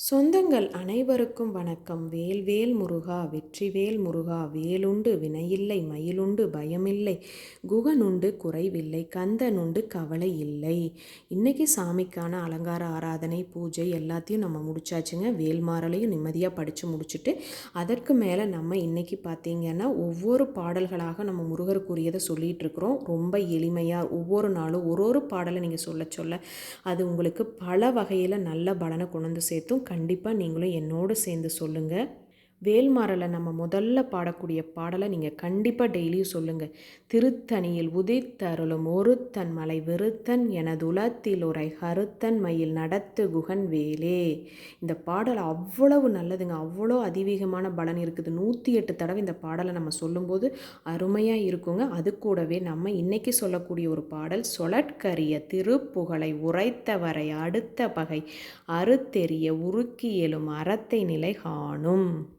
சொந்தங்கள் அனைவருக்கும் வணக்கம். வேல்வேல் முருகா வெற்றிவேல் முருகா வேலுண்டு வினையில்லை மயிலுண்டு பயமில்லை குகனுண்டு குறைவில்லை கந்தனுண்டு கவலை இல்லை. இன்றைக்கி சாமிக்கான அலங்கார ஆராதனை பூஜை எல்லாத்தையும் நம்ம முடிச்சாச்சுங்க. வேல்மாரலையும் நிம்மதியாக படித்து முடிச்சுட்டு அதற்கு மேலே நம்ம இன்றைக்கி பார்த்திங்கன்னா ஒவ்வொரு பாடல்களாக நம்ம முருகருக்குரியதை சொல்லிகிட்டு இருக்கிறோம் ரொம்ப எளிமையாக ஒவ்வொரு நாளும் ஒரு ஒரு பாடலை நீங்கள் சொல்ல சொல்ல அது உங்களுக்கு பல வகையில் நல்ல பலனை கொண்டு வந்து சேர்த்தும். கண்டிப்பாக நீங்களும் என்னோடு சேர்ந்து சொல்லுங்கள் வேல்மாறலை நம்ம முதல்ல பாடக்கூடிய பாடலை நீங்கள் கண்டிப்பாக டெய்லியும் சொல்லுங்கள் திருத்தணியில் உதித்தருளும் ஒருத்தன் மலை வெறுத்தன் எனதுலத்தில் உரை கருத்தன் மயில் நடத்து குகன் வேலே. இந்த பாடல் அவ்வளவு நல்லதுங்க. அவ்வளோ அதிவேகமான பலன் இருக்குது. நூற்றி எட்டு தடவை இந்த பாடலை நம்ம சொல்லும்போது அருமையாக இருக்குங்க. அது கூடவே நம்ம இன்றைக்கி சொல்லக்கூடிய ஒரு பாடல் சொலட்கரிய திருப்புகழை உரைத்தவரை அடுத்த பகை அறுத்தெறிய உருக்கி எழும் அறத்தை நிலை காணும்